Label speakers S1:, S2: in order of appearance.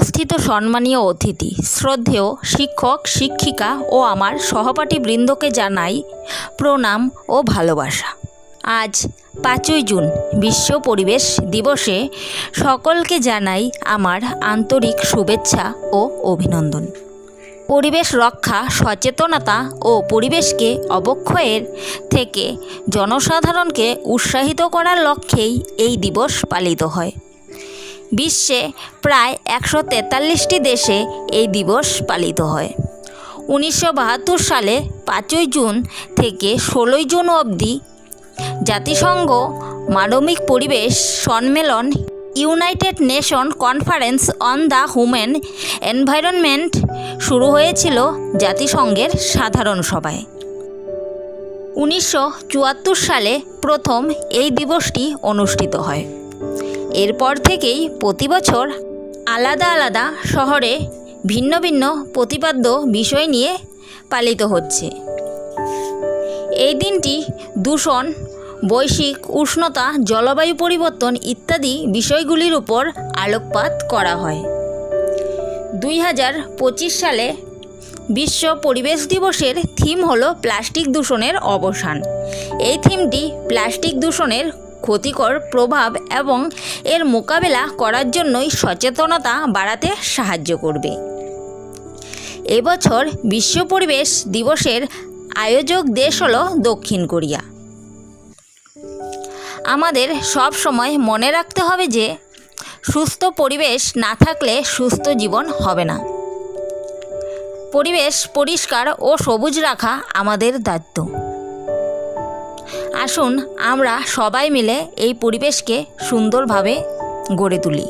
S1: উপস্থিত সম্মানীয় অতিথি, শ্রদ্ধেয় শিক্ষক, শিক্ষিকা ও আমার সহপাঠী বৃন্দকে জানাই প্রণাম ও ভালোবাসা। আজ পাঁচই জুন, বিশ্ব পরিবেশ দিবসে সকলকে জানাই আমার আন্তরিক শুভেচ্ছা ও অভিনন্দন। পরিবেশ রক্ষা, সচেতনতা ও পরিবেশকে অবক্ষয়ের থেকে জনসাধারণকে উৎসাহিত করার লক্ষ্যেই এই দিবস পালিত হয়। বিশ্বে প্রায় একশো তেতাল্লিশটি দেশে এই দিবস পালিত হয়। উনিশশো বাহাত্তর সালে পাঁচই জুন থেকে ষোলোই জুন অবধি জাতিসংঘ মানবিক পরিবেশ সম্মেলন United Nation Conference on the Human Environment শুরু হয়েছিল জাতিসংঘের সাধারণ সভায়। উনিশশো চুয়াত্তর সালে প্রথম এই দিবসটি অনুষ্ঠিত হয়। এরপর থেকেই প্রতি বছর আলাদা আলাদা শহরে ভিন্ন ভিন্ন প্রতিপাদ্য বিষয় নিয়ে পালিত হচ্ছে। এই দিনটি দূষণ, বৈশ্বিক উষ্ণতা, জলবায়ু পরিবর্তন ইত্যাদি বিষয়গুলির উপর আলোকপাত করা হয়। দুই হাজার পঁচিশ সালে বিশ্ব পরিবেশ দিবসের থিম হলো প্লাস্টিক দূষণের অবসান। এই থিমটি প্লাস্টিক দূষণের ক্ষতিকর প্রভাব এবং এর মোকাবেলা করার জন্যই সচেতনতা বাড়াতে সাহায্য করবে। এবছর বিশ্ব পরিবেশ দিবসের আয়োজক দেশ হল দক্ষিণ কোরিয়া। আমাদের সব সময় মনে রাখতে হবে যে, সুস্থ পরিবেশ না থাকলে সুস্থ জীবন হবে না। পরিবেশ পরিষ্কার ও সবুজ রাখা আমাদের দায়িত্ব। আসুন আমরা সবাই মিলে এই পরিবেশকে সুন্দরভাবে গড়ে তুলি।